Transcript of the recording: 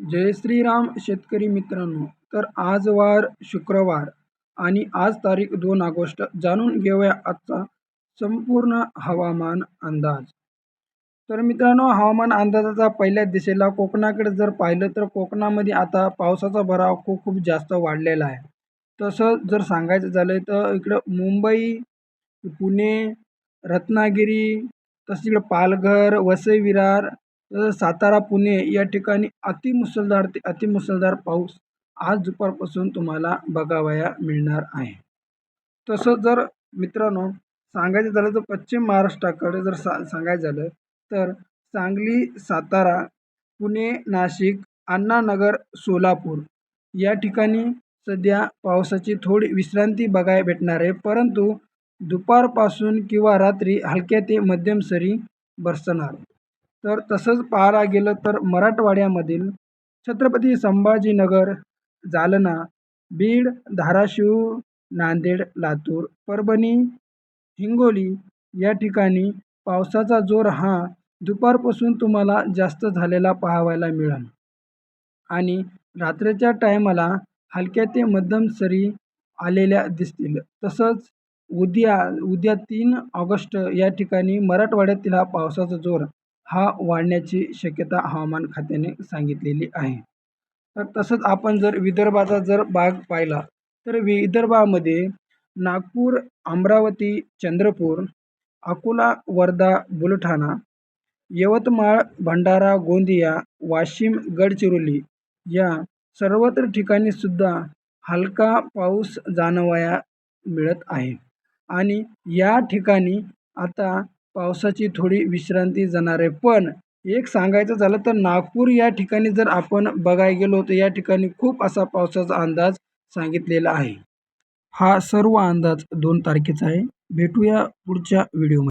जय श्रीराम शेतकरी मित्रांनो. तर आज वार शुक्रवार आणि आज तारीख दोन ऑगस्ट. जाणून घेऊया आजचा संपूर्ण हवामान अंदाज. तर मित्रांनो हवामान अंदाजाचा पहिल्या दिशेला कोकणाकडे जर पाहिलं तर कोकणामध्ये आता पावसाचा भराव खूप खूप जास्त वाढलेला आहे. तसं जर सांगायचं झालं तर इकडं मुंबई पुणे रत्नागिरी तसं इकडं पालघर वसई विरार सातारा पुणे या ठिकाणी अतिमुसळधार ते अतिमुसळधार पाऊस आज दुपारपासून तुम्हाला बघावया मिळणार आहे. तसं जर मित्रांनो सांगायचं झालं तर पश्चिम महाराष्ट्राकडे जर सा सांगायचं झालं तर सांगली सातारा पुणे नाशिक अण्णानगर सोलापूर या ठिकाणी सध्या पावसाची थोडी विश्रांती बघायला भेटणार आहे. परंतु दुपारपासून किंवा रात्री हलक्या ते मध्यम सरी बरसणार. तर तसंच पाहायला गेलं तर मराठवाड्यामधील छत्रपती संभाजीनगर जालना बीड धाराशिव नांदेड लातूर परभणी हिंगोली या ठिकाणी पावसाचा जोर हा दुपारपासून तुम्हाला जास्त झालेला पाहावायला मिळेल. आणि रात्रीच्या टायमाला हलक्या ते मध्यम सरी आलेल्या दिसतील. तसंच उद्या उद्या तीन ऑगस्ट या ठिकाणी मराठवाड्यातील हा पावसाचा जोर हा वाढण्याची शक्यता हवामान खात्याने सांगितलेली आहे. तर तसंच आपण जर विदर्भाचा जर भाग पाहिला तर विदर्भामध्ये नागपूर अमरावती चंद्रपूर अकोला वर्धा बुलढाणा यवतमाळ भंडारा गोंदिया वाशिम गडचिरोली या सर्वत्र ठिकाणी सुद्धा हलका पाऊस जाणवाया मिळत आहे. आणि या ठिकाणी आता पावसाची थोडी विश्रांती जाणार आहे. पण एक सांगायचं झालं तर नागपूर या ठिकाणी जर आपण बघायला गेलो तर या ठिकाणी खूप असा पावसाचा अंदाज सांगितलेला आहे. हा सर्व अंदाज दोन तारखेचा आहे. भेटूया पुढच्या व्हिडिओमध्ये.